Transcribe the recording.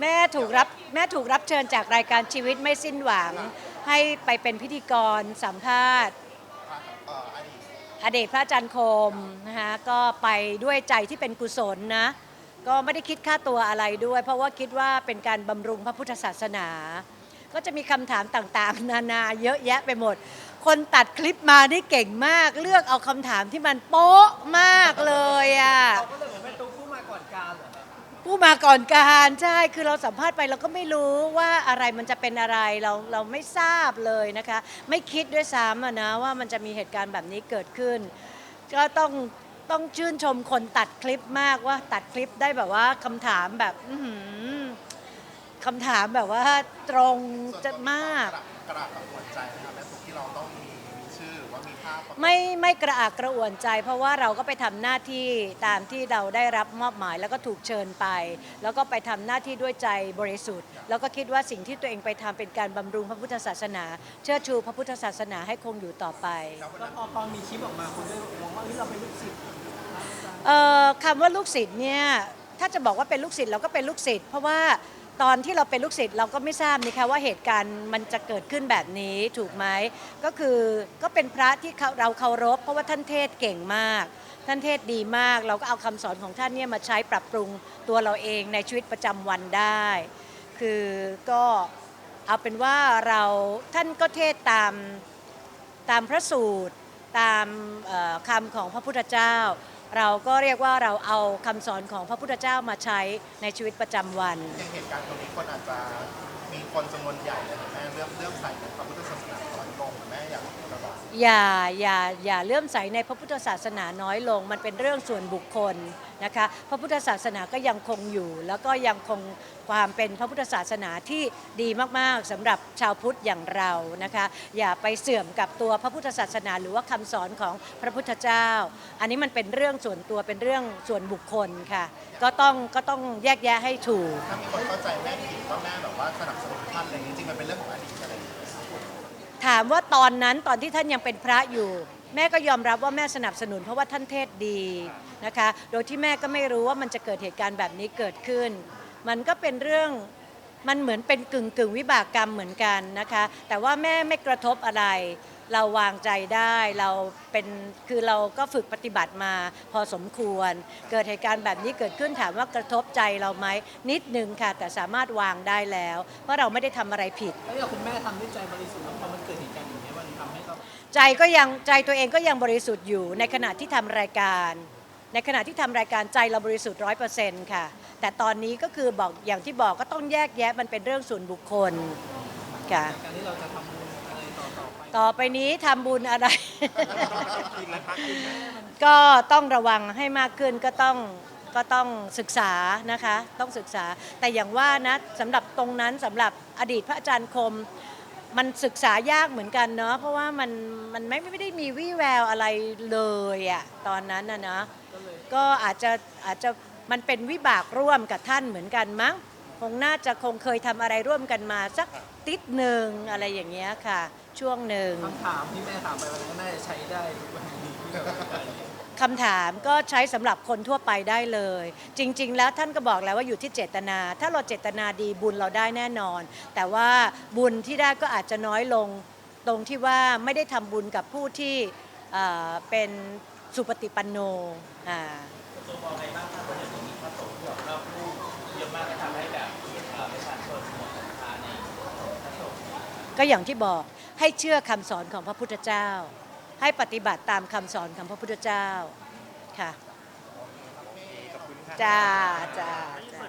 แม่ถูกรับแม่ถูกรับเชิญจากรายการชีวิตไม่สิ้นหวัง ให้ไปเป็นพิธีกรสัมภาษณ์อดีตพระอาจารย์คมนะคะก็ไปด้วยใจที่เป็นกุศลนะก็ไม่ได้คิดค่าตัวอะไรด้วย เพราะว่าคิดว่าเป็นการบำรุงพระพุทธศาสนา ก็จะมีคำถามต่างๆ นานาเยอะแยะไปหมด คนตัดคลิปมานี่เก่งมาก เลือกเอาคำถามที่มันโป๊ะมากเลยอะ ผู้มาก่อนการใช่คือเราสัมภาษณ์ไปเราก็ไม่รู้ว่าอะไรมันจะเป็นอะไรเราเราไม่ทราบเลยนะคะ ไม่คิดด้วยซ้ำอะนะว่ามันจะมีเหตุการณ์แบบนี้เกิดขึ้น ก็ต้องต้องชื่นชมคนตัดคลิปมากว่าตัดคลิปได้แบบว่าคำถามแบบอื้อหือคำถามแบบว่าตรงจะมาก กระดาษกับหัวใจนะครับแม่สุ ไม่ไม่กระอักกระอ่วนใจ เพราะว่าเราก็ไปทำหน้าที่ตามที่เราได้รับมอบหมาย แล้วก็ถูกเชิญไป แล้วก็ไปทำหน้าที่ด้วยใจบริสุทธิ์ แล้วก็คิดว่าสิ่งที่ตัวเองไปทำเป็นการบำรุงพระพุทธศาสนา เชิดชูพระพุทธศาสนาให้คงอยู่ต่อไป แล้วพอตอนมีคลิปออกมาคนได้มองว่าเฮ้ยเราเป็นลูกศิษย์เอ่อคำว่าลูกศิษย์เนี่ยถ้าจะบอกว่าเป็นลูกศิษย์เราก็เป็นลูกศิษย์เพราะว่า ตอนที่เราเป็นลูกศิษย์เราก็ไม่ทราบนี่คะว่าเหตุการณ์มันจะเกิดขึ้นแบบนี้ถูกไหมก็คือก็เป็นพระที่เราเคารพ เพราะว่าท่านเทศเก่งมาก ท่านเทศดีมาก เราก็เอาคำสอนของท่านเนี่ยมาใช้ปรับปรุงตัวเราเองในชีวิตประจำวันได้ คือก็เอาเป็นว่าเราท่านก็เทศตามตามพระสูตร ตามคำของพระพุทธเจ้า เราก็เรียกว่าเราเอาคำสอนของพระพุทธเจ้ามาใช้ในชีวิตประจำวัน อย่างเหตุการณ์ตรงนี้คนอาจจะมีคนจำนวนใหญ่เลยนะแม่เริ่มเริ่มใส่ในพระพุทธศาสนาน้อนลงแม่อยากระบายอย่าอย่าอย่าเลื่อมใสในพระพุทธศาสนาน้อยลง มันเป็นเรื่องส่วนบุคคล นะคะพระพุทธศาสนาก็ยังคงอยู่ แล้วก็ยังคงความเป็นพระพุทธศาสนาที่ดีมากๆสำหรับชาวพุทธอย่างเรานะคะ อย่าไปเสื่อมกับตัวพระพุทธศาสนา หรือว่าคำสอนของพระพุทธเจ้า อันนี้มันเป็นเรื่องส่วนตัวเป็นเรื่องส่วนบุคคลค่ะ ก็ต้องก็ต้องแยกแยะให้ถูกถ้ามีคนเข้าใจแม่ผิดว่าแม่แบบว่าสนับสนุนท่านอะไรอย่างนี้จริงๆมันเป็นเรื่องของอดีตอะไรอย่างเงี้ยถามว่าตอนนั้นตอนที่ท่านยังเป็นพระอยู่ แม่ก็ยอมรับว่าแม่สนับสนุนเพราะว่าท่านเทศดีนะคะ โดยที่แม่ก็ไม่รู้ว่ามันจะเกิดเหตุการณ์แบบนี้เกิดขึ้น มันก็เป็นเรื่องมันเหมือนเป็นกึ่งกึ่งวิบากกรรมเหมือนกันนะคะ แต่ว่าแม่ไม่กระทบอะไร เราวางใจได้เราเป็นคือเราก็ฝึกปฏิบัติมาพอสมควร เกิดเหตุการณ์แบบนี้เกิดขึ้นถามว่ากระทบใจเราไหมนิดนึงค่ะ แต่สามารถวางได้แล้ว เพราะเราไม่ได้ทำอะไรผิด แล้วอย่างคุณแม่ทำด้วยใจบริสุทธิ์แล้วพอมันเกิดเหตุ ใจก็ยังใจตัวเองก็ยังบริสุทธิ์อยู่ในขณะที่ทำรายการ ในขณะที่ทำรายการใจเราบริสุทธิ์ร้อยเปอร์เซ็นต์ค่ะ แต่ตอนนี้ก็คือบอกอย่างที่บอกก็ต้องแยกแยะมันเป็นเรื่องส่วนบุคคลค่ะการที่เราจะทำบุญอะไรต่อต่อไปต่อไปนี้ทำบุญอะไรก็ต้องระวังให้มากขึ้นก็ต้องก็ต้องศึกษานะคะ ต้องศึกษาแต่อย่างว่านะสำหรับตรงนั้นสำหรับอดีตพระอาจารย์คม มันศึกษายากเหมือนกันเนาะเพราะว่ามันมันไม่ไม่ได้มีวี่แววอะไรเลยอะตอนนั้นนะเนาะก็อาจจะอาจจะมันเป็นวิบากร่วมกับท่านเหมือนกันมั้งคงน่าจะคงเคยทำอะไรร่วมกันมาสักติดหนึ่งอะไรอย่างเงี้ยค่ะ ช่วงหนึ่ง คำถามที่แม่ถามไปวันนั้นน่าจะใช้ได้วันนี้ คำถามก็ใช้สำหรับคนทั่วไปได้เลย จริง ๆ แล้วท่านก็บอกแล้วว่าอยู่ที่เจตนา ถ้าเราเจตนาดีบุญเราได้แน่นอน แต่ว่าบุญที่ได้ก็อาจจะน้อยลงตรงที่ว่าไม่ได้ทำบุญกับผู้ที่เอ่อเป็นสุปฏิปันโนอ่า ตัวมองไงบ้างครับเพราะเดี๋ยวนี้มีพระสงฆ์ที่ออกนอกรูปเยอะมากและทำให้แบบเอ่อประชาชนหมดศรัทธาในพระสงฆ์ ก็อย่างที่บอกให้เชื่อคำสอนของพระพุทธเจ้า ให้ปฏิบัติตามคำสอนของพระพุทธเจ้าค่ะจ้าจ้าจ้า